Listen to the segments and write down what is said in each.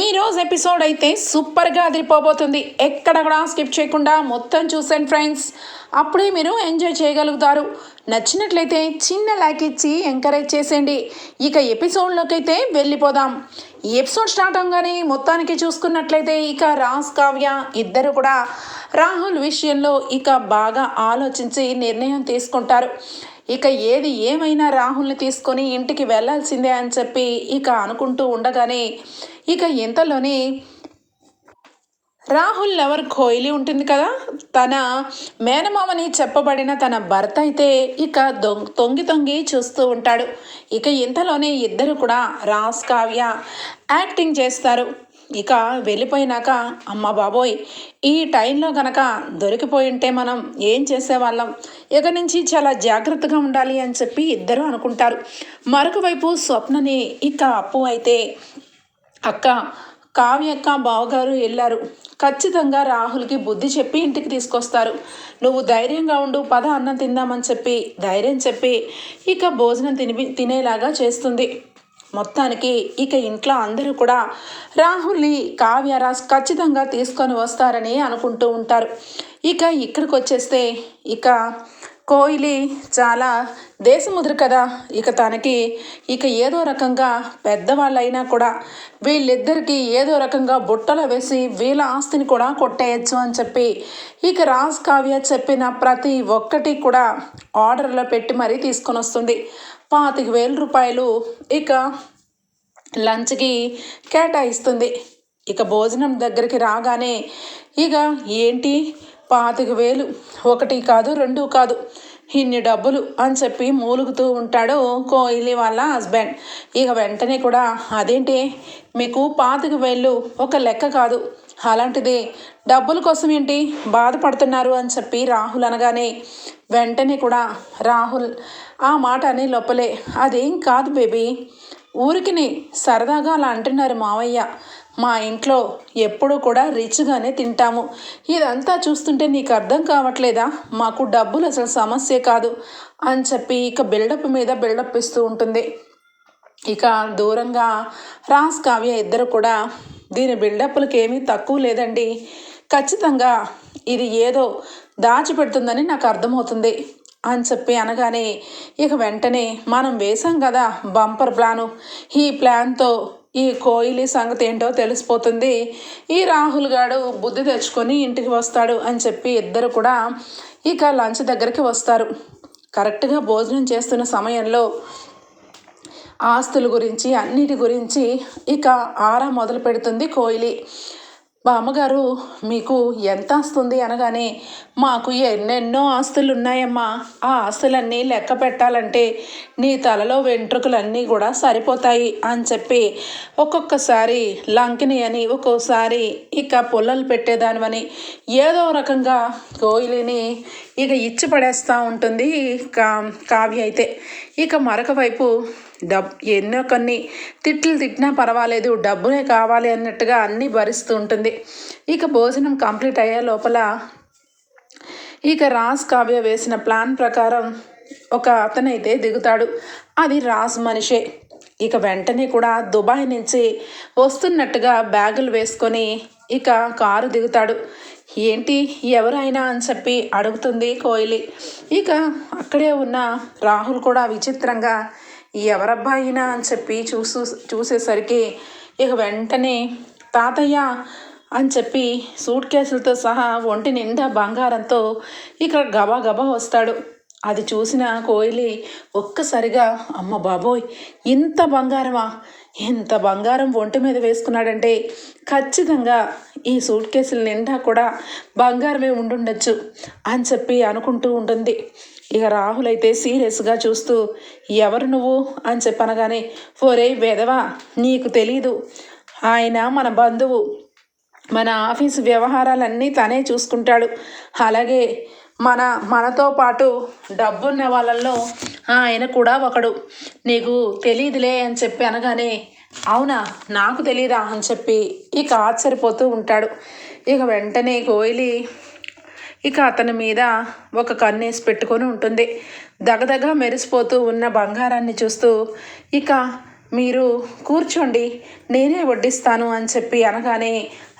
ఈ రోజు ఎపిసోడ్ అయితే సూపర్గా అదిరిపోబోతుంది. ఎక్కడ కూడా స్కిప్ చేయకుండా మొత్తం చూసాను ఫ్రెండ్స్ అప్పుడే మీరు ఎంజాయ్ చేయగలుగుతారు. నచ్చినట్లయితే చిన్న లైక్ ఇచ్చి ఎంకరేజ్ చేసేయండి. ఇక ఎపిసోడ్లోకి అయితే వెళ్ళిపోదాం. ఈ ఎపిసోడ్ స్టార్ట్ అవగానే మొత్తానికి చూసుకున్నట్లయితే ఇక రాజ్ కావ్య ఇద్దరు కూడా రాహుల్ విషయంలో ఇక బాగా ఆలోచించి నిర్ణయం తీసుకుంటారు. ఇక ఏది ఏమైనా రాహుల్ని తీసుకొని ఇంటికి వెళ్ళాల్సిందే అని చెప్పి ఇక అనుకుంటూ ఉండగానే ఇక ఇంతలోనే రాహుల్ లవర్ కోహ్లీ ఉంటుంది కదా? తన మేనమామని చెప్పబడిన తన భర్త అయితే ఇక దొంగ తొంగి తొంగి చూస్తూ ఉంటాడు. ఇక ఇంతలోనే ఇద్దరు కూడా రాస్ కావ్య యాక్టింగ్ చేస్తారు. ఇక వెళ్ళిపోయినాక అమ్మ బాబోయ్ ఈ టైంలో గనక దొరికిపోయి ఉంటే మనం ఏం చేసేవాళ్ళం? ఇక నుంచి చాలా జాగ్రత్తగా ఉండాలి అని చెప్పి ఇద్దరు అనుకుంటారు. మరొక వైపు స్వప్నని ఇక అప్పు అయితే అక్క కావ్యక్క బావగారు వెళ్ళారు ఖచ్చితంగా రాహుల్కి బుద్ధి చెప్పి ఇంటికి తీసుకొస్తారు. నువ్వు ధైర్యంగా ఉండు పద అన్నం తిందామని చెప్పి ధైర్యం చెప్పి ఇక భోజనం తిని తినేలాగా చేస్తుంది. మొత్తానికి ఇక ఇంట్లో అందరూ కూడా రాహుల్ని కావ్యరాజ్ ఖచ్చితంగా తీసుకొని వస్తారని అనుకుంటూ ఉంటారు. ఇక ఇక్కడికి వచ్చేస్తే ఇక కోహ్లీ చాలా దేశముద్ర కదా. ఇక తనకి ఇక ఏదో రకంగా పెద్దవాళ్ళైనా కూడా వీళ్ళిద్దరికీ ఏదో రకంగా బుట్టలో వేసి వీళ్ళ ఆస్తిని కూడా కొట్టేయచ్చు అని చెప్పి ఇక రాజ్ కావ్య చెప్పిన ప్రతి ఒక్కటి కూడా ఆర్డర్లో పెట్టి మరీ తీసుకొని వస్తుంది. పాతిక వేల రూపాయలు ఇక లంచ్కి కేటాయిస్తుంది. ఇక భోజనం దగ్గరికి రాగానే ఇక ఏంటి? పాతిక వేలు. ఒకటి కాదు రెండు కాదు. ఇన్ని డబ్బులు అని చెప్పి మూలుగుతూ ఉంటాడు కోహ్లీ వాళ్ళ హస్బెండ్. ఇక వెంటనే కూడా అదేంటి? మీకు పాతిక వేలు ఒక లెక్క కాదు. అలాంటిది డబ్బుల కోసం ఏంటి బాధపడుతున్నారు అని చెప్పి రాహుల్ అనగానే వెంటనే కూడా రాహుల్ ఆ మాట అని లోపలే. అదేం కాదు బేబీ ఊరికిని సరదాగా అలా అంటున్నారు మావయ్య. మా ఇంట్లో ఎప్పుడూ కూడా రిచ్గానే తింటాము. ఇదంతా చూస్తుంటే నీకు అర్థం కావట్లేదా? మాకు డబ్బులు అసలు సమస్య కాదు అని చెప్పి ఇక బిల్డప్ మీద బిల్డప్ ఇస్తూ ఉంటుంది. ఇక దూరంగా రాస్ కావ్య ఇద్దరు కూడా దీని బిల్డప్లకి ఏమీ తక్కువ లేదండి. ఖచ్చితంగా ఇది ఏదో దాచిపెడుతుందని నాకు అర్థమవుతుంది అని చెప్పి అనగానే ఇక వెంటనే మనం వేసాం కదా బంపర్ ప్లాను. ఈ ప్లాన్తో ఈ కోయిలి సంగతి ఏంటో తెలిసిపోతుంది. ఈ రాహుల్ గాడు బుద్ధి తెచ్చుకొని ఇంటికి వస్తాడు అని చెప్పి ఇద్దరు కూడా ఇక లంచ్ దగ్గరికి వస్తారు. కరెక్ట్గా భోజనం చేస్తున్న సమయంలో ఆస్తుల గురించి అన్నిటి గురించి ఇక ఆరా మొదలు పెడుతుంది కోయిలి. బామ్మగారు మీకు ఎంత వస్తుంది అనగానే మాకు ఎన్నెన్నో ఆస్తులు ఉన్నాయమ్మా ఆ ఆస్తులన్నీ లెక్క పెట్టాలంటే నీ తలలో వెంట్రుకలన్నీ కూడా సరిపోతాయి అని చెప్పి ఒక్కొక్కసారి లంకిని అని ఒక్కోసారి ఇక పుల్లలు పెట్టేదానివని ఏదో రకంగా కోయిలిని ఇక ఇచ్చి పడేస్తూ ఉంటుంది కా కావ్య అయితే. ఇక మరొక వైపు డబ్ ఎన్నో కొన్ని తిట్లు తిట్టినా పర్వాలేదు డబ్బునే కావాలి అన్నట్టుగా అన్నీ భరిస్తూ ఉంటుంది. ఇక భోజనం కంప్లీట్ అయ్యే లోపల ఇక రాజ్ కావ్య వేసిన ప్లాన్ ప్రకారం ఒక అతనైతే దిగుతాడు. అది రాజ్ మనిషే. ఇక వెంటనే కూడా దుబాయ్ నుంచి వస్తున్నట్టుగా బ్యాగులు వేసుకొని ఇక కారు దిగుతాడు. ఏంటి ఎవరైనా అని చెప్పి అడుగుతుంది కోయిలి ఇక అక్కడే ఉన్న రాహుల్ కూడా విచిత్రంగా ఎవరబ్బాయినా అని చెప్పి చూసు చూసేసరికి ఇక వెంటనే తాతయ్య అని చెప్పి సూట్ కేసులతో సహా ఒంటి నిండా బంగారంతో ఇక్కడ గబా గబా వస్తాడు. అది చూసిన కోయిలి ఒక్కసారిగా అమ్మ బాబోయ్ ఇంత బంగారమా? ఇంత బంగారం ఒంటి మీద వేసుకున్నాడంటే ఖచ్చితంగా ఈ సూట్ కేసుల నిండా కూడా బంగారమే ఉండుండొచ్చు అని చెప్పి అనుకుంటూ ఉంటుంది. ఇక రాహుల్ అయితే సీరియస్గా చూస్తూ ఎవరు నువ్వు? అని చెప్పనగానే ఫోరే వేదవా నీకు తెలీదు. ఆయన మన బంధువు. మన ఆఫీసు వ్యవహారాలన్నీ తనే చూసుకుంటాడు. అలాగే మన మనతో పాటు డబ్బున్న వాళ్ళల్లో ఆయన కూడా ఒకడు. నీకు తెలియదులే అని చెప్పి అనగానే అవునా నాకు తెలీదా? అని చెప్పి ఇక ఆశ్చర్యపోతూ ఉంటాడు. ఇక వెంటనే కోయిలి ఇక అతని మీద ఒక కన్నేసి పెట్టుకొని ఉంటుంది. దగదగా మెరిసిపోతూ ఉన్న బంగారాన్ని చూస్తూ ఇక మీరు కూర్చోండి నేనే వడ్డిస్తాను అని చెప్పి అనగానే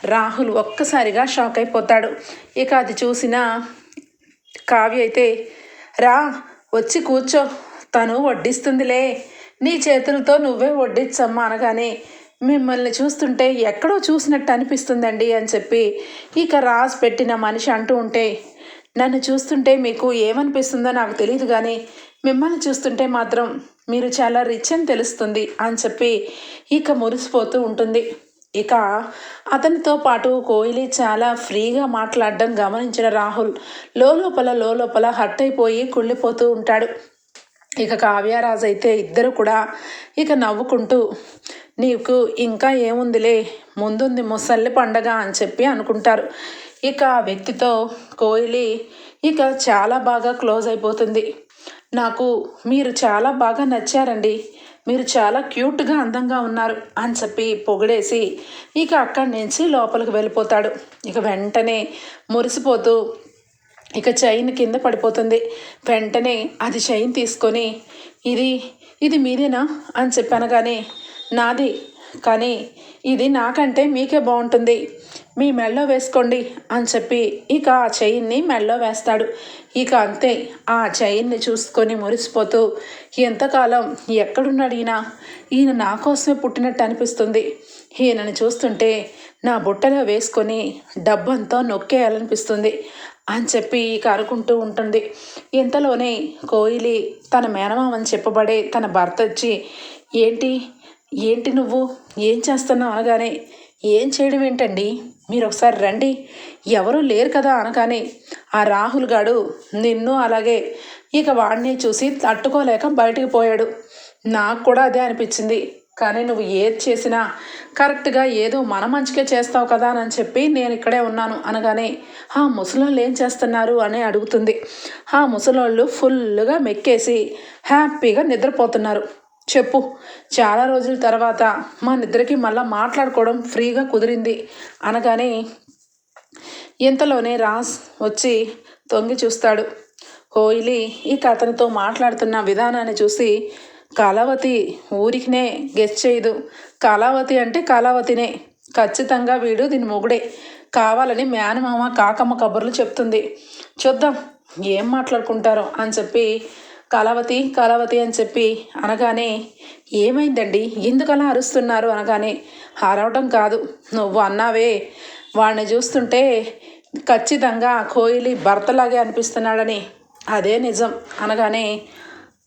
రాహుల్ ఒక్కసారిగా షాక్ అయిపోతాడు. ఇక అది చూసిన కావ్య అయితే రా వచ్చి కూర్చో తను వడ్డిస్తుందిలే నీ చేతులతో నువ్వే వడ్డించమ్మా అనగానే మిమ్మల్ని చూస్తుంటే ఎక్కడో చూసినట్టు అనిపిస్తుందండి అని చెప్పి ఇక రాసి పెట్టిన మనిషి అంటూ ఉంటే నన్ను చూస్తుంటే మీకు ఏమనిపిస్తుందో నాకు తెలియదు కానీ మిమ్మల్ని చూస్తుంటే మాత్రం మీరు చాలా రిచ్ అని తెలుస్తుంది అని చెప్పి ఇక మురిసిపోతూ ఉంటుంది. ఇక అతనితో పాటు కోహ్లీ చాలా ఫ్రీగా మాట్లాడడం గమనించిన రాహుల్ లోపల లోపల హర్ట్ అయిపోయి కుళ్ళిపోతూ ఉంటాడు. ఇక కావ్యరాజు అయితే ఇద్దరు కూడా ఇక నవ్వుకుంటూ నీకు ఇంకా ఏముందిలే? ముందుంది ముసల్లి పండగ అని చెప్పి అనుకుంటారు. ఇక ఆ వ్యక్తితో కోహ్లీ ఇక చాలా బాగా క్లోజ్ అయిపోతుంది. నాకు మీరు చాలా బాగా నచ్చారండి. మీరు చాలా క్యూట్గా అందంగా ఉన్నారు అని చెప్పి పొగిడేసి ఇక అక్కడి నుంచి లోపలికి వెళ్ళిపోతాడు. ఇక వెంటనే మురిసిపోతూ ఇక చైన్ కింద పడిపోతుంది. వెంటనే అది చైన్ తీసుకొని ఇది ఇది మీదేనా? అని చెప్పాను కానీ నాది. కానీ ఇది నాకంటే మీకే బాగుంటుంది. మీ మెళ్ళో వేసుకోండి అని చెప్పి ఇక ఆ చైన్ని మెళ్ళో వేస్తాడు. ఇక అంతే. ఆ చైన్ని చూసుకొని మురిసిపోతూ ఎంతకాలం ఎక్కడున్నాడు ఈయన ఈయన నా కోసమే పుట్టినట్టు అనిపిస్తుంది. ఈయనని చూస్తుంటే నా బుట్టలో వేసుకొని డబ్బంతా నొక్కేయాలనిపిస్తుంది అని చెప్పి ఇక ఉంటుంది. ఇంతలోనే కోయిలి తన మేనమామని చెప్పబడే తన భర్త వచ్చి ఏంటి? ఏంటి నువ్వు? ఏం చేస్తున్నావు అనగానే ఏం చేయడం ఏంటండి? మీరు ఒకసారి రండి. ఎవరూ లేరు కదా అనగానే ఆ రాహుల్ గాడు నిన్ను అలాగే ఇక వాడిని చూసి తట్టుకోలేక బయటికి పోయాడు. నాకు కూడా అదే అనిపించింది. కానీ నువ్వు ఏది చేసినా కరెక్ట్గా ఏదో మన మంచిగా చేస్తావు కదా అని చెప్పి నేను ఇక్కడే ఉన్నాను అనగానే ఆ ముసలోళ్ళు ఏం చేస్తున్నారు? అని అడుగుతుంది. ఆ ముసలోళ్ళు ఫుల్గా మెక్కేసి హ్యాపీగా నిద్రపోతున్నారు. చెప్పు. చాలా రోజుల తర్వాత మా నిద్రకి మళ్ళీ మాట్లాడుకోవడం ఫ్రీగా కుదిరింది. అనగానే ఇంతలోనే రాస్ వచ్చి తొంగి చూస్తాడు. కోయిలి ఇక అతనితో మాట్లాడుతున్న విధానాన్ని చూసి కళావతి ఊరికినే గెస్ చేయదు. కళావతి అంటే కళావతినే. ఖచ్చితంగా వీడు దీని మొగుడే. కావాలని మేనమామ కాకమ్మ కబుర్లు చెప్తుంది. చూద్దాం ఏం మాట్లాడుకుంటారో అని చెప్పి కళావతి కళావతి అని చెప్పి అనగానే ఏమైందండి? ఎందుకలా అరుస్తున్నారు? అనగానే అరవటం కాదు. నువ్వు అన్నావే. వాడిని చూస్తుంటే ఖచ్చితంగా కోయిలి భర్తలాగే అనిపిస్తున్నాడని. అదే నిజం. అనగానే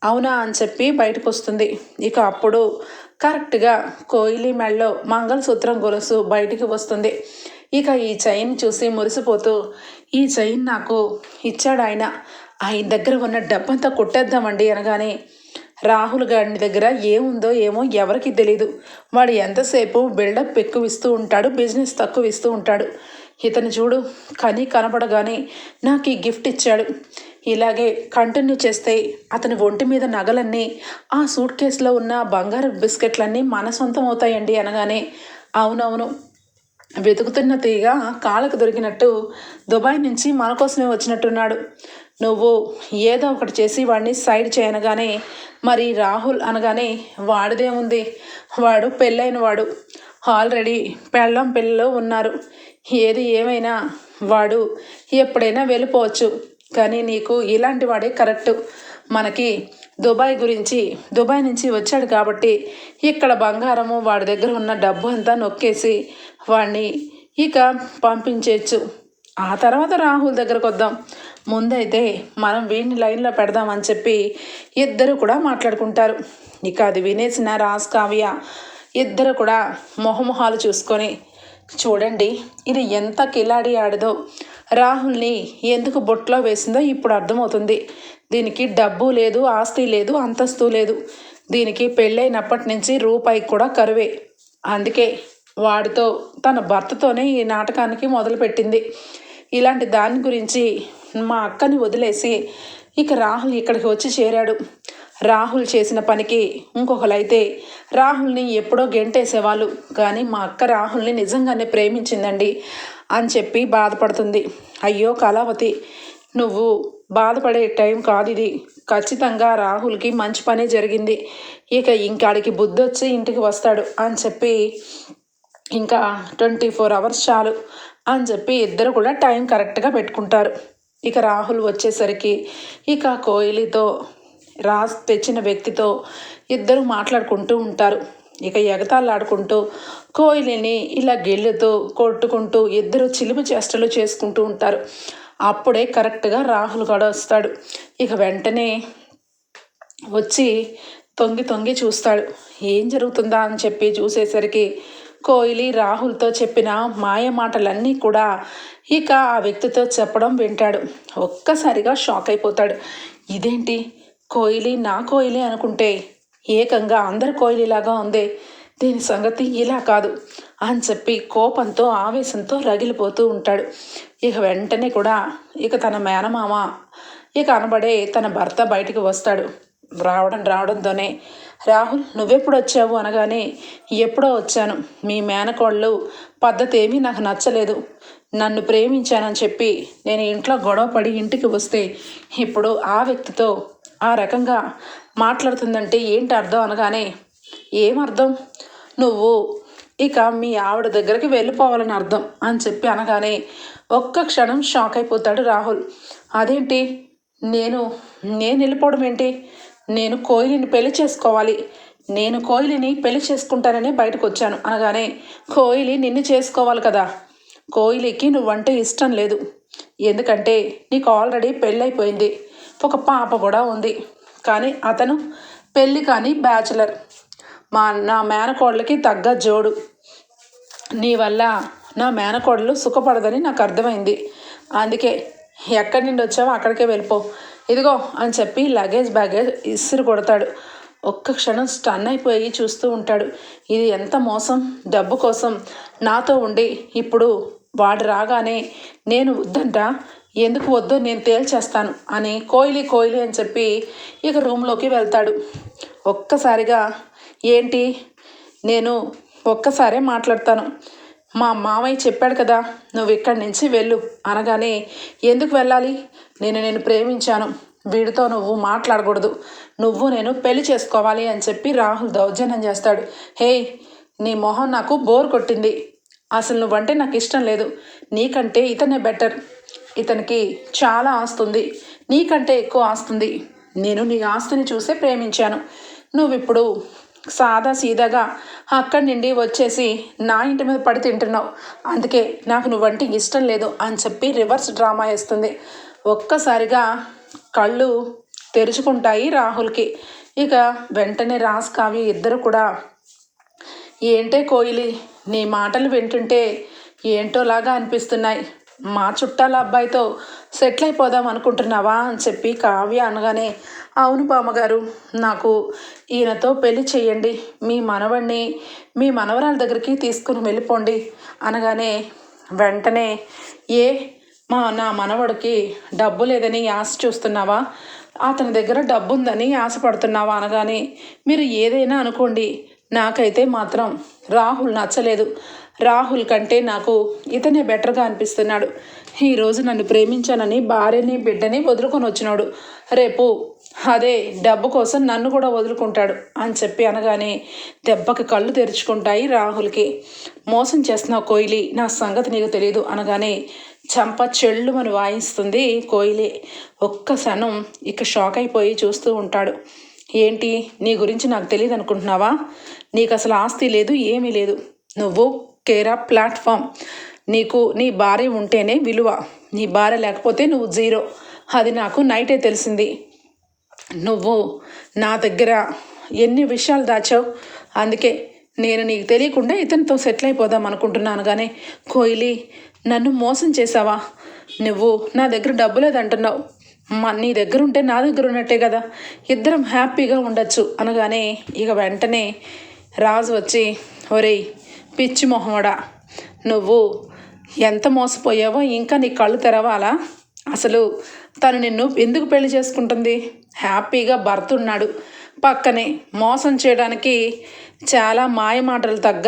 అవునా అని చెప్పి బయటకు వస్తుంది ఇక అప్పుడు కరెక్ట్గా కోయిలి మెళ్ళో మంగళసూత్రం గొలుసు బయటికి వస్తుంది. ఇక ఈ చైన్ చూసి మురిసిపోతూ ఈ చైన్ నాకు ఇచ్చాడు ఆయన ఆయన దగ్గర ఉన్న డబ్బంతా కొట్టేద్దామండి అనగానే రాహుల్ గారి దగ్గర ఏముందో ఏమో ఎవరికి తెలీదు. వాడు ఎంతసేపు బిల్డప్ ఎక్కువ ఇస్తూ ఉంటాడు బిజినెస్ తక్కువ ఇస్తూ ఉంటాడు. ఇతను చూడు కనీ కనపడగానే నాకు ఈ గిఫ్ట్ ఇచ్చాడు. ఇలాగే కంటిన్యూ చేస్తే అతని ఒంటి మీద నగలన్నీ ఆ సూట్ కేసులో ఉన్న బంగారు బిస్కెట్లన్నీ మన సొంతం అవుతాయండి అనగానే అవునవును వెతుకుతున్న తీగ కాళ్ళకు దొరికినట్టు దుబాయ్ నుంచి మన కోసమే వచ్చినట్టున్నాడు. నువ్వు ఏదో ఒకటి చేసి వాడిని సైడ్ చేయనగానే మరి రాహుల్ అనగానే వాడిదేముంది వాడు పెళ్ళైన వాడు. ఆల్రెడీ పెళ్ళం పెళ్ళిలో ఉన్నారు. ఏది ఏమైనా వాడు ఎప్పుడైనా వెళ్ళిపోవచ్చు. కానీ నీకు ఇలాంటి వాడే కరెక్టు. మనకి దుబాయ్ గురించి దుబాయ్ నుంచి వచ్చాడు కాబట్టి ఇక్కడ బంగారము వాడి దగ్గర ఉన్న డబ్బు అంతా నొక్కేసి వాడిని ఇక పంపించేయచ్చు. ఆ తర్వాత రాహుల్ దగ్గరకు వద్దాం. ముందైతే మనం వీడిని లైన్లో పెడదామని చెప్పి ఇద్దరు కూడా మాట్లాడుకుంటారు. ఇక అది వినేసిన రాజ్ కావ్య ఇద్దరు కూడా మొహమొహాలు చూసుకొని చూడండి ఇది ఎంత కిలాడి ఆడదో. రాహుల్ని ఎందుకు బొట్లో వేసిందో ఇప్పుడు అర్థమవుతుంది. దీనికి డబ్బు లేదు ఆస్తి లేదు అంతస్తు లేదు. దీనికి పెళ్ళైనప్పటి నుంచి రూపాయి కూడా కరువే. అందుకే వాడితో తన భర్తతోనే ఈ నాటకానికి మొదలుపెట్టింది. ఇలాంటి దాని గురించి మా అక్కని వదిలేసి ఇక రాహుల్ ఇక్కడికి వచ్చి చేరాడు. రాహుల్ చేసిన పనికి ఇంకొకలైతే రాహుల్ని ఎప్పుడో గెంటేసేవాళ్ళు కానీ మా అక్క రాహుల్ని నిజంగానే ప్రేమించిందండి అని చెప్పి బాధపడుతుంది. అయ్యో కళావతి నువ్వు బాధపడే టైం కాదు ఇది. ఖచ్చితంగా రాహుల్కి మంచి పనే జరిగింది. ఇక ఇంకాడికి బుద్ధి వచ్చి ఇంటికి వస్తాడు అని చెప్పి ఇంకా ట్వంటీ ఫోర్ అవర్స్ చాలు అని చెప్పి ఇద్దరు కూడా టైం కరెక్ట్గా పెట్టుకుంటారు. ఇక రాహుల్ వచ్చేసరికి ఇక కోహ్లీతో రాజ్ తెచ్చిన వ్యక్తితో ఇద్దరు మాట్లాడుకుంటూ ఉంటారు. ఇక ఎగతాళాడుకుంటూ కోహ్లీని ఇలా గెళ్ళుతూ కొట్టుకుంటూ ఇద్దరు చిలుపు చేష్టలు చేసుకుంటూ ఉంటారు. అప్పుడే కరెక్ట్గా రాహుల్ కూడా వస్తాడు. ఇక వెంటనే వచ్చి తొంగి తొంగి చూస్తాడు. ఏం జరుగుతుందా అని చెప్పి చూసేసరికి కోహ్లీ రాహుల్తో చెప్పిన మాయ మాటలన్నీ కూడా ఇక ఆ వ్యక్తితో చెప్పడం వింటాడు. ఒక్కసారిగా షాక్ అయిపోతాడు. ఇదేంటి? కోహ్లీ నా కోహ్లీ అనుకుంటే ఏకంగా అందరు కోహ్లీలాగా ఉంది. దీని సంగతి ఇలా కాదు అని చెప్పి కోపంతో ఆవేశంతో రగిలిపోతూ ఉంటాడు. ఇక వెంటనే కూడా ఇక తన మేనమామ ఇక అనబడే తన భర్త బయటికి వస్తాడు. రావడం రావడంతోనే రాహుల్ నువ్వెప్పుడు వచ్చావు? అనగానే ఎప్పుడో వచ్చాను. మీ మేనకోళ్ళు పద్ధతి ఏమీ నాకు నచ్చలేదు. నన్ను ప్రేమించానని చెప్పి నేను ఇంట్లో గొడవ పడి ఇంటికి వస్తే ఇప్పుడు ఆ వ్యక్తితో ఆ రకంగా మాట్లాడుతుందంటే ఏంటి అర్థం? అనగానే ఏమర్థం నువ్వు ఇక మీ ఆవిడ దగ్గరికి వెళ్ళిపోవాలని అర్థం అని చెప్పి అనగానే ఒక్క క్షణం షాక్ అయిపోతాడు రాహుల్. అదేంటి? నేను నేను వెళ్ళిపోవడం ఏంటి? నేను కోయిలిని పెళ్ళి చేసుకోవాలి. నేను కోయిలిని పెళ్ళి చేసుకుంటానని బయటకు వచ్చాను. అనగానే కోయిలి నిన్ను చేసుకోవాలి కదా. కోయిలికి నువ్వంటే ఇష్టం లేదు. ఎందుకంటే నీకు ఆల్రెడీ పెళ్ళైపోయింది. ఒక పాప కూడా ఉంది. కానీ అతను పెళ్ళి కానీ బ్యాచులర్. మా నా మేనకోడలకి తగ్గ జోడు. నీ వల్ల నా మేనకోడలు సుఖపడదని నాకు అర్థమైంది. అందుకే ఎక్కడి నుండి వచ్చావో అక్కడికే వెళ్ళిపో. ఇదిగో అని చెప్పి లగేజ్ బ్యాగేజ్ ఇసురు కొడతాడు. ఒక్క క్షణం స్టన్ అయిపోయి చూస్తూ ఉంటాడు. ఇది ఎంత మోసం? డబ్బు కోసం. నాతో ఉండి. ఇప్పుడు వాడు రాగానే నేను వద్దంట? ఎందుకు వద్దో? నేను తేల్చేస్తాను అని కోయిలి కోయిలి అని చెప్పి ఇక రూమ్లోకి వెళ్తాడు. ఒక్కసారిగా ఏంటి? నేను ఒక్కసారే మాట్లాడతాను. మా మామయ్య చెప్పాడు కదా నువ్వు ఇక్కడి నుంచి వెళ్ళు అనగానే ఎందుకు వెళ్ళాలి? నేను నేను ప్రేమించాను. వీడితో నువ్వు మాట్లాడకూడదు. నువ్వు నేను పెళ్ళి చేసుకోవాలి అని చెప్పి రాహుల్ దౌర్జన్యం చేస్తాడు. హే నీ మొహం నాకు బోర్ కొట్టింది. అసలు నువ్వంటే నాకు ఇష్టం లేదు. నీకంటే ఇతనే బెటర్. ఇతనికి చాలా ఆస్తుంది నీకంటే ఎక్కువ ఆస్తుంది నేను నీ ఆస్తిని చూసే ప్రేమించాను. నువ్వు ఇప్పుడు సాదా సీదాగా అక్కడి నుండి వచ్చేసి నా ఇంటి మీద పడి తింటున్నావు. అందుకే నాకు నువ్వంటే ఇష్టం లేదు అని చెప్పి రివర్స్ డ్రామా వేస్తుంది. ఒక్కసారిగా కళ్ళు తెరుచుకుంటాయి రాహుల్కి. ఇక వెంటనే రాస్ కావ్య ఇద్దరు కూడా ఏంటే కోయిలి నీ మాటలు వింటుంటే ఏంటోలాగా అనిపిస్తున్నాయి. మా చుట్టాల అబ్బాయితో సెటిల్ అయిపోదాం అనుకుంటున్నావా? అని చెప్పి కావ్య అనగానే అవును బామ్మగారు నాకు ఈయనతో పెళ్ళి చేయండి మీ మనవడిని మీ మనవరాల దగ్గరికి తీసుకుని వెళ్ళిపోండి. అనగానే వెంటనే ఏ మా నా మనవడికి డబ్బు లేదని ఆశ చూస్తున్నావా? అతని దగ్గర డబ్బు ఉందని ఆశపడుతున్నావా అనగానే మీరు ఏదైనా అనుకోండి నాకైతే మాత్రం రాహుల్ నచ్చలేదు. రాహుల్ కంటే నాకు ఇతనే బెటర్గా అనిపిస్తున్నాడు. ఈరోజు నన్ను ప్రేమించానని భార్యని బిడ్డని వదులుకొని వచ్చినాడు. రేపు అదే డబ్బు కోసం నన్ను కూడా వదులుకుంటాడు అని చెప్పి అనగానే దెబ్బకి కళ్ళు తెరుచుకుంటాయి రాహుల్కి. మోసం చేస్తున్నావు కోయిలి నా సంగతి నీకు తెలియదు అనగానే చంప చెల్లుమని వాయిస్తుంది కోయిలి. ఒక్క క్షణం ఇక షాక్ అయిపోయి చూస్తూ ఉంటాడు. ఏంటి? నీ గురించి నాకు తెలియదు అనుకుంటున్నావా? నీకు అసలు ఆస్తి లేదు ఏమీ లేదు. నువ్వు కేరా ప్లాట్ఫామ్. నీకు నీ భార్య ఉంటేనే విలువ. నీ భార్య లేకపోతే నువ్వు జీరో. అది నాకు నైటే తెలిసింది. నువ్వు నా దగ్గర ఎన్ని విషయాలు దాచావు? అందుకే నేను నీకు తెలియకుండా ఇతనితో సెటిల్ అయిపోదాం అనుకుంటున్నాను కానీ కోయిలి నన్ను మోసం చేసావా నువ్వు నా దగ్గర డబ్బు లేదంటున్నావు. మా నీ దగ్గర ఉంటే నా దగ్గర ఉన్నట్టే కదా. ఇద్దరం హ్యాపీగా ఉండొచ్చు అనగానే ఇక వెంటనే రాజు వచ్చి ఒరేయ్ పిచ్చి మొహమడా నువ్వు ఎంత మోసపోయావో ఇంకా నీ కళ్ళు తెరవాలా? అసలు తను నిన్ను ఎందుకు పెళ్ళి చేసుకుంటుంది? హ్యాపీగా భర్త ఉన్నాడు. పక్కనే మోసం చేయడానికి చాలా మాయ మాటలు తగ్గ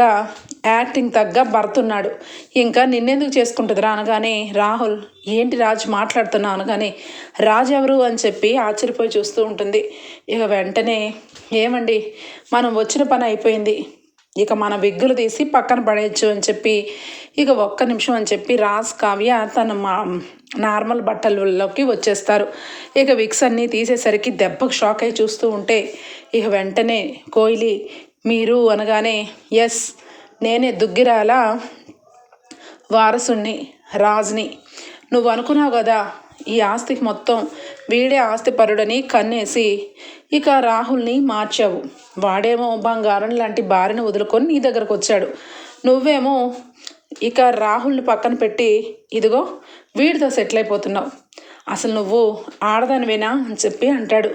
యాక్టింగ్ తగ్గ భర్త ఉన్నాడు ఇంకా నిన్నెందుకు చేసుకుంటుందిరా అనగానే రాహుల్ ఏంటి రాజు మాట్లాడుతున్నా అనగానే రాజు ఎవరు? అని చెప్పి ఆశ్చర్యపోయి చూస్తూ ఉంటుంది. ఇక వెంటనే ఏమండి మనం వచ్చిన పని అయిపోయింది. ఇక మన విగ్గులు తీసి పక్కన పడేయచ్చు అని చెప్పి ఇక ఒక్క నిమిషం అని చెప్పి రాజ్ కావ్య తన మా నార్మల్ బట్టలలోకి వచ్చేస్తారు. ఇక విక్స్ అన్నీ తీసేసరికి దెబ్బకు షాక్ అయి చూస్తూ ఉంటే ఇక వెంటనే కోహ్లీ మీరు అనగానే ఎస్ నేనే దుగ్గిరాల వారసుణ్ణి రాజ్ని. నువ్వు అనుకున్నావు కదా ఈ ఆస్తికి మొత్తం వీడే ఆస్తిపరుడని కన్నేసి ఇక రాహుల్ని మార్చావు. వాడేమో బంగారం లాంటి భార్యను వదులుకొని నీ దగ్గరకు వచ్చాడు. నువ్వేమో ఇక రాహుల్ని పక్కన పెట్టి ఇదిగో వీడితో సెటిల్ అయిపోతున్నావు. అసలు నువ్వు ఆడదానివేనా? అని చెప్పి అంటాడు.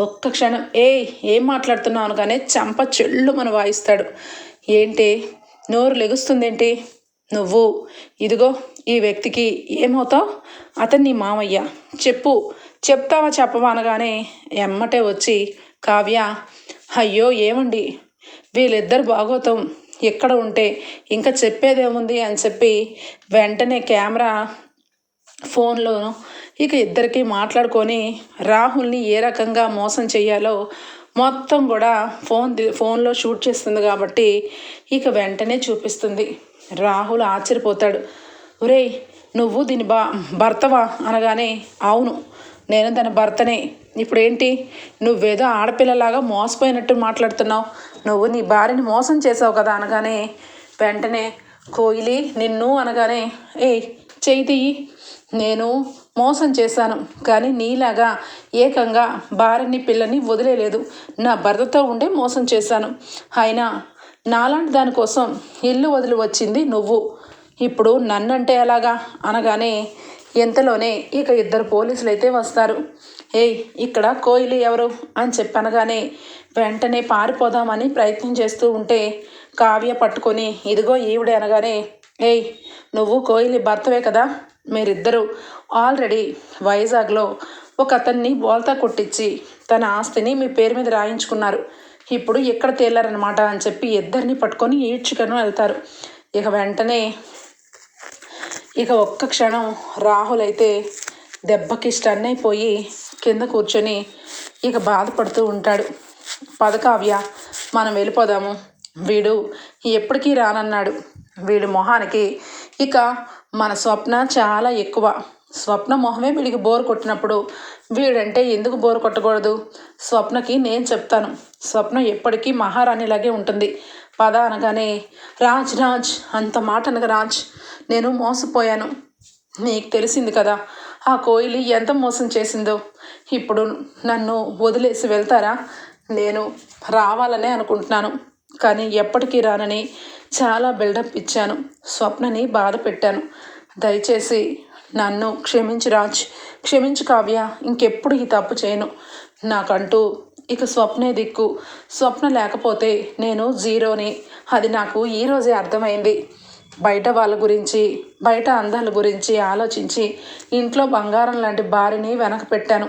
ఒక్క క్షణం. ఏ ఏం మాట్లాడుతున్నావు అనగానే చంప చెల్లు మన వాయిస్తాడు. ఏంటి? నోరు లెగుస్తుందేంటి? నువ్వు. ఇదిగో ఈ వ్యక్తికి ఏమవుతావు? అతన్ని మామయ్య. చెప్పు. చెప్తావా చెప్పవా అనగానే ఎమ్మటే వచ్చి కావ్య అయ్యో ఏమండి? వీళ్ళిద్దరు బాగోతాం. ఎక్కడ ఉంటే ఇంకా చెప్పేదేముంది అని చెప్పి వెంటనే కెమెరా ఫోన్లో ఇక ఇద్దరికి మాట్లాడుకొని రాహుల్ని ఏ రకంగా మోసం చేయాలో మొత్తం కూడా ఫోన్ ఫోన్లో షూట్ చేస్తుంది కాబట్టి ఇక వెంటనే చూపిస్తుంది. రాహుల్ ఆశ్చర్యపోతాడు. ఒరేయ్ నువ్వు దీని బా భర్తవా? అనగానే అవును నేను తన భర్తనే. ఇప్పుడేంటి? నువ్వేదో ఆడపిల్లలాగా మోసపోయినట్టు మాట్లాడుతున్నావు. నువ్వు నీ భార్యని మోసం చేసావు కదా అనగానే వెంటనే కోయిలి నిన్ను అనగానే ఏ చేయి నేను మోసం చేశాను కానీ నీలాగా ఏకంగా భార్యని పిల్లని వదిలేలేదు. నా భర్తతో ఉండే మోసం చేశాను. అయినా నాలాంటి దానికోసం ఇల్లు వదిలి వచ్చింది నువ్వు. ఇప్పుడు నన్నంటే ఎలాగా? అనగానే ఎంతలోనే ఇక ఇద్దరు పోలీసులు అయితే వస్తారు. ఏయ్ ఇక్కడ కోయిలి ఎవరు? అని చెప్పనగానే వెంటనే పారిపోదామని ప్రయత్నం చేస్తూ ఉంటే కావ్య పట్టుకొని ఇదిగో ఈవిడే అనగానే ఏయ్ నువ్వు కోయిలి భర్తవే కదా? మీరిద్దరూ ఆల్రెడీ వైజాగ్లో ఒక అతన్ని బోల్తా కొట్టించి తన ఆస్తిని మీ పేరు మీద రాయించుకున్నారు. ఇప్పుడు ఎక్కడ తేలారనమాట అని చెప్పి ఇద్దరిని పట్టుకొని ఈడ్చుకను వెళ్తారు. ఇక వెంటనే ఇక ఒక్క క్షణం రాహుల్ అయితే దెబ్బకి స్టన్ అయిపోయి కింద కూర్చొని ఇక బాధపడుతూ ఉంటాడు. పదకావ్య మనం వెళ్ళిపోదాము. వీడు ఎప్పటికీ రానన్నాడు. వీడి మొహానికి ఇక మన స్వప్న చాలా ఎక్కువ. స్వప్న మొహమే వీడికి బోర్ కొట్టినప్పుడు వీడంటే ఎందుకు బోర్ కొట్టకూడదు? స్వప్నకి నేను చెప్తాను. స్వప్న ఎప్పటికీ మహారాణిలాగే ఉంటుంది. పద అనగానే రాజ్ రాజ్ అంత మాట అనగా రాజ్ నేను మోసపోయాను. నీకు తెలిసింది కదా ఆ కోయిలి ఎంత మోసం చేసిందో. ఇప్పుడు నన్ను వదిలేసి వెళ్తారా? నేను రావాలనే అనుకుంటున్నాను. కానీ ఎప్పటికీ రానని చాలా బిల్డప్ ఇచ్చాను. స్వప్నని బాధ పెట్టాను దయచేసి నన్ను క్షమించి రాజ్. క్షమించు కావ్య ఇంకెప్పుడు ఈ తప్పు చేయను. నాకంటూ ఇక స్వప్నే దిక్కు. స్వప్న లేకపోతే నేను జీరోని. అది నాకు ఈరోజే అర్థమైంది. బయట వాళ్ళ గురించి బయట అందాల గురించి ఆలోచించి ఇంట్లో బంగారం లాంటి భార్యని వెనక పెట్టాను.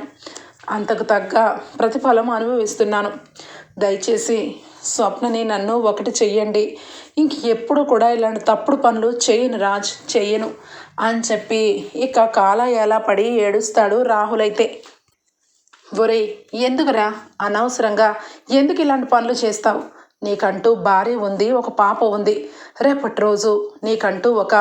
అంతకు తగ్గ ప్రతిఫలం అనుభవిస్తున్నాను. దయచేసి స్వప్నని నన్ను ఒకటి చెయ్యండి. ఇంక ఎప్పుడు కూడా ఇలాంటి తప్పుడు పనులు చేయను రాజ్ చెయ్యను అని చెప్పి ఇక కాల ఎలా పడి ఏడుస్తాడు రాహుల్ అయితే ఒరే ఎందుకురా అనవసరంగా ఎందుకు ఇలాంటి పనులు చేస్తావు? నీకంటూ భార్య ఉంది ఒక పాప ఉంది. రేపటి రోజు నీకంటూ ఒక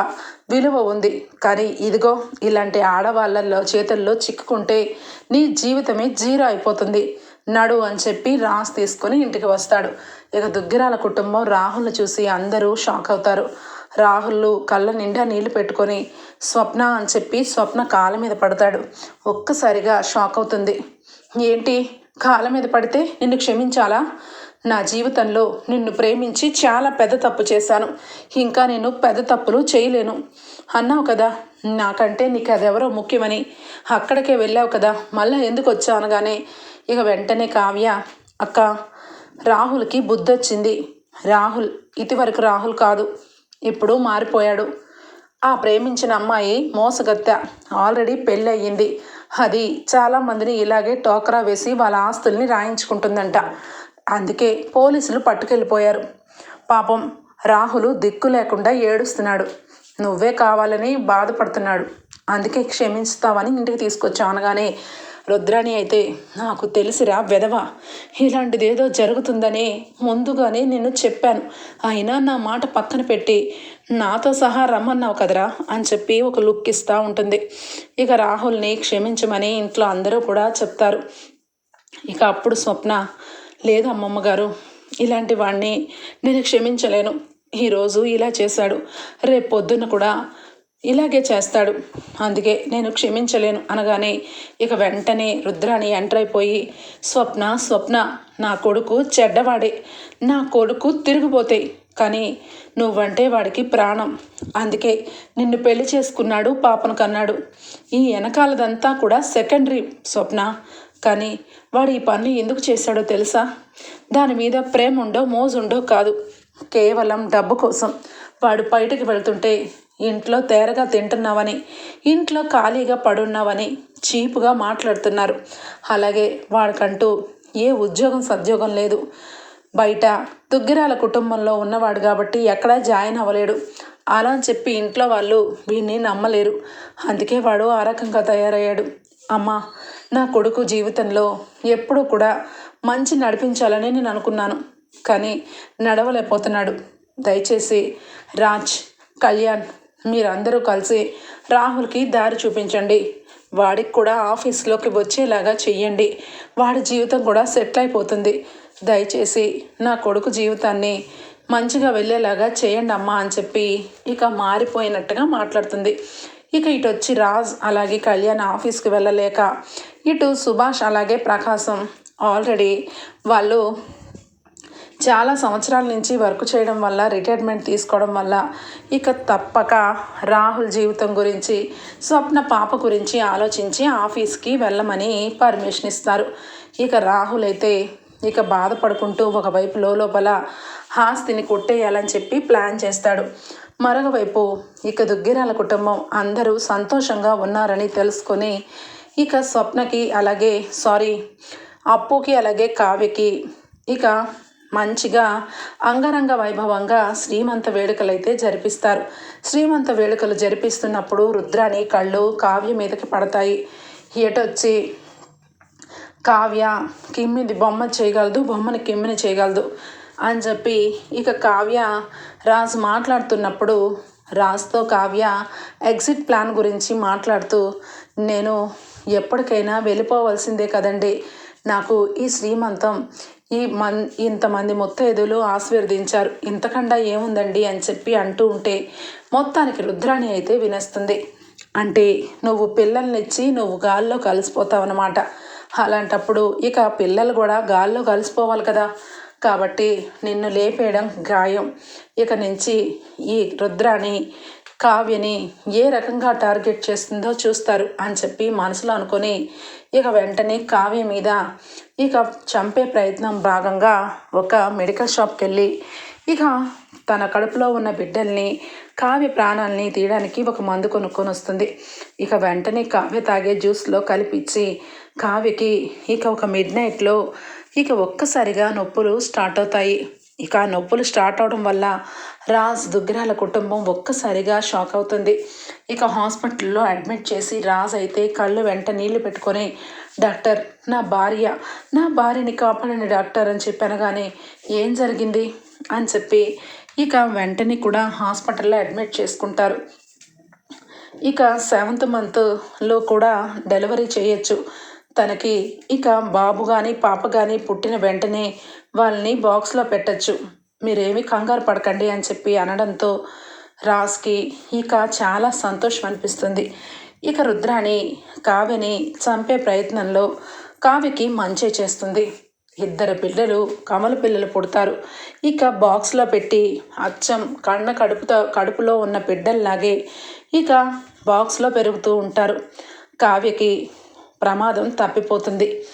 విలువ ఉంది. కానీ ఇదిగో ఇలాంటి ఆడవాళ్ళల్లో చేతుల్లో చిక్కుకుంటే నీ జీవితమే జీరో అయిపోతుంది. నడు అని చెప్పి రాస్ తీసుకొని ఇంటికి వస్తాడు. ఇక దుగ్గిరాల కుటుంబం రాహుల్ని చూసి అందరూ షాక్ అవుతారు. రాహుల్ కళ్ళ నిండా నీళ్ళు పెట్టుకొని స్వప్న అని చెప్పి స్వప్న కాళ్ళ మీద పడతాడు. ఒక్కసారిగా షాక్ అవుతుంది. ఏంటి? కాళ్ళ మీద పడితే నిన్ను క్షమించాలా? నా జీవితంలో నిన్ను ప్రేమించి చాలా పెద్ద తప్పు చేశాను. ఇంకా నేను పెద్ద తప్పులు చేయలేను. అన్నావు కదా నాకంటే నీకు అదెవరో ముఖ్యమని. అక్కడికే వెళ్ళావు కదా మళ్ళీ ఎందుకు వచ్చావు అనగానే ఇక వెంటనే కావ్య అక్క రాహుల్కి బుద్ధి వచ్చింది రాహుల్ ఇదివరకు రాహుల్ కాదు ఇప్పుడు మారిపోయాడు. ఆ ప్రేమించిన అమ్మాయి మోసగత్త. ఆల్రెడీ పెళ్ళి అయ్యింది అది చాలామందిని ఇలాగే టోకరా వేసి వాళ్ళ ఆస్తుల్ని రాయించుకుంటుందంట. అందుకే పోలీసులు పట్టుకెళ్ళిపోయారు. పాపం రాహులు దిక్కు లేకుండా ఏడుస్తున్నాడు. నువ్వే కావాలని బాధపడుతున్నాడు. అందుకే క్షమించుతావని ఇంటికి తీసుకొచ్చావు అనగానే రుద్రాణి అయితే నాకు తెలిసిరా వెధవ ఇలాంటిదేదో జరుగుతుందని ముందుగానే నేను చెప్పాను. అయినా నా మాట పక్కన పెట్టి నాతో సహా రమ్మన్నావు కదరా అని చెప్పి ఒక లుక్ ఇస్తూ ఉంటుంది. ఇక రాహుల్ని క్షమించమని ఇంట్లో అందరూ కూడా చెప్తారు. ఇక అప్పుడు స్వప్న లేదు అమ్మమ్మ గారు ఇలాంటి వాడిని నేను క్షమించలేను. ఈరోజు ఇలా చేశాడు. రేపు పొద్దున్న కూడా ఇలాగే చేస్తాడు. అందుకే నేను క్షమించలేను అనగానే ఇక వెంటనే రుద్రాణి ఎంటర్ అయిపోయి స్వప్న స్వప్న నా కొడుకు చెడ్డవాడే. నా కొడుకు తిరిగిపోతే కానీ నువ్వంటే వాడికి ప్రాణం. అందుకే నిన్ను పెళ్ళి చేసుకున్నాడు పాపను కన్నాడు. ఈ వెనకాలదంతా కూడా సెకండరీ స్వప్న. కానీ వాడు ఈ పనులు ఎందుకు చేశాడో తెలుసా? దాని మీద ప్రేమ ఉండో మోజుండో కాదు. కేవలం డబ్బు కోసం. వాడు బయటకు వెళ్తుంటే ఇంట్లో తేరగా తింటున్నావని ఇంట్లో ఖాళీగా పడున్నావని చీపుగా మాట్లాడుతున్నారు. అలాగే వాడికంటూ ఏ ఉద్యోగం సద్యోగం లేదు. బయట దుగ్గిరాల కుటుంబంలో ఉన్నవాడు కాబట్టి ఎక్కడా జాయిన్ అవ్వలేడు. అలా అని చెప్పి ఇంట్లో వాళ్ళు వీడిని నమ్మలేరు. అందుకే వాడు ఆ రకంగా తయారయ్యాడు. అమ్మా నా కొడుకు జీవితంలో ఎప్పుడూ కూడా మంచి నడిపించాలని నేను అనుకున్నాను. కానీ నడవలేకపోతున్నాడు. దయచేసి రాజ్ కళ్యాణ్ మీరందరూ కలిసి రాహుల్కి దారి చూపించండి. వాడికి కూడా ఆఫీస్లోకి వచ్చేలాగా చెయ్యండి. వాడి జీవితం కూడా సెటిల్ అయిపోతుంది. దయచేసి నా కొడుకు జీవితాన్ని మంచిగా వెళ్ళేలాగా చేయండి అమ్మా అని చెప్పి ఇక మారిపోయినట్టుగా మాట్లాడుతుంది. ఇక ఇటు వచ్చి రాజ్ అలాగే కళ్యాణ్ ఆఫీస్కి వెళ్ళలేక ఇటు సుభాష్ అలాగే ప్రకాశం ఆల్రెడీ వాళ్ళు చాలా సంవత్సరాల నుంచి వర్క్ చేయడం వల్ల రిటైర్మెంట్ తీసుకోవడం వల్ల ఇక తప్పక రాహుల్ జీవితం గురించి స్వప్న పాప గురించి ఆలోచించి ఆఫీస్కి వెళ్ళమని పర్మిషన్ ఇస్తారు. ఇక రాహుల్ అయితే ఇక బాధపడుకుంటూ ఒకవైపు లోపల ఆస్తిని కొట్టేయాలని చెప్పి ప్లాన్ చేస్తాడు. మరొకవైపు ఇక దుగ్గిరాల కుటుంబం అందరూ సంతోషంగా ఉన్నారని తెలుసుకొని ఇక స్వప్నకి అలాగే సారీ అప్పుకి అలాగే కావ్యకి ఇక మంచిగా అంగరంగ వైభవంగా శ్రీమంత వేడుకలు అయితే జరిపిస్తారు. శ్రీమంత వేడుకలు జరిపిస్తున్నప్పుడు రుద్రాని కళ్ళు కావ్య మీదకి పడతాయి. ఎటొచ్చి కావ్య కిమ్మిది బొమ్మ చేయగలదు బొమ్మని కిమ్మిని చేయగలదు అని చెప్పి ఇక కావ్య రాజు మాట్లాడుతున్నప్పుడు రాజుతో కావ్య ఎగ్జిట్ ప్లాన్ గురించి మాట్లాడుతూ నేను ఎప్పటికైనా వెళ్ళిపోవలసిందే కదండి. నాకు ఈ శ్రీమంతం ఈ మన్ ఇంతమంది ముత్తైదులు ఆశీర్వదించారు. ఇంతకన్నా ఏముందండి అని చెప్పి అంటూ ఉంటే మొత్తానికి రుద్రాణి అయితే వినేస్తుంది. అంటే నువ్వు పిల్లల్నిచ్చి నువ్వు గాల్లో కలిసిపోతావు అనమాట అలాంటప్పుడు ఇక పిల్లలు కూడా గాల్లో కలిసిపోవాలి కదా. కాబట్టి నిన్ను లేపేయడం గాయం. ఇక నుంచి ఈ రుద్రాణి కావ్యని ఏ రకంగా టార్గెట్ చేస్తుందో చూస్తారు అని చెప్పి మనసులో అనుకొని ఇక వెంటనే కావ్య మీద ఇక చంపే ప్రయత్నం భాగంగా ఒక మెడికల్ షాప్కి వెళ్ళి ఇక తన కడుపులో ఉన్న బిడ్డల్ని కావ్య ప్రాణాలని తీయడానికి ఒక మందు కొనుక్కొని వస్తుంది ఇక వెంటనే కావ్య తాగే జ్యూస్లో కలిపించి కావ్యకి ఇక ఒక మిడ్ నైట్లో ఇక ఒక్కసారిగా నొప్పులు స్టార్ట్ అవుతాయి. ఇక నొప్పులు స్టార్ట్ అవడం వల్ల రాజ్ దుగ్గరాల కుటుంబం ఒక్కసారిగా షాక్ అవుతుంది. ఇక హాస్పిటల్లో అడ్మిట్ చేసి రాజ్ అయితే కళ్ళు వెంట నీళ్ళు పెట్టుకొని డాక్టర్ నా భార్య నా భార్యని కాపాడండి డాక్టర్ అని చెప్పనగానే ఏం జరిగింది? అని చెప్పి ఇక వెంటనే కూడా హాస్పిటల్లో అడ్మిట్ చేసుకుంటారు. ఇక సెవెంత్ మంత్లో కూడా డెలివరీ చేయొచ్చు. తనకి ఇక బాబు కానీ పాప కానీ పుట్టిన వెంటనే వాళ్ళని బాక్స్లో పెట్టచ్చు. మీరేమి కంగారు పడకండి అని చెప్పి అనడంతో రాజ్కి ఇక చాలా సంతోషం అనిపిస్తుంది. ఇక రుద్రాని కావ్యని చంపే ప్రయత్నంలో కావ్యకి మంచి చేస్తుంది. ఇద్దరు పిల్లలు కమల పిల్లలు పుడతారు. ఇక బాక్స్లో పెట్టి అచ్చం కన్న కడుపుతో కడుపులో ఉన్న బిడ్డల్లాగే ఇక బాక్స్లో పెరుగుతూ ఉంటారు. కావ్యకి ప్రమాదం తప్పిపోతుంది.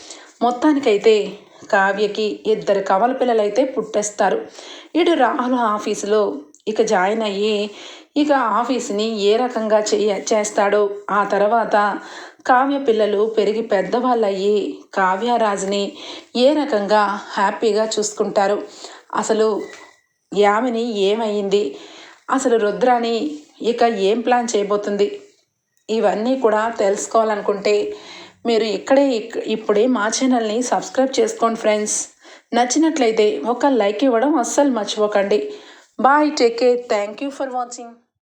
మొత్తానికైతే కావ్యకి ఇద్దరు కవల పిల్లలైతే పుట్టేస్తారు. ఇటు రాహుల్ ఆఫీసులో ఇక జాయిన్ అయ్యి ఇక ఆఫీస్ని ఏ రకంగా చేయ చేస్తాడో ఆ తర్వాత కావ్య పిల్లలు పెరిగి పెద్దవాళ్ళయ్యి కావ్యరాజుని ఏ రకంగా హ్యాపీగా చూసుకుంటారు? అసలు యామిని ఏమైంది? అసలు రుద్రాని ఇక ఏం ప్లాన్ చేయబోతుంది? ఇవన్నీ కూడా తెలుసుకోవాలనుకుంటే మీరు ఇక్కడే ఇక్- ఇప్పుడే మా ఛానల్ని సబ్స్క్రైబ్ చేసుకోండి ఫ్రెండ్స్. నచ్చినట్లయితే ఒక లైక్ ఇవ్వడం అస్సలు మర్చిపోకండి. Bye take care. Thank you for watching.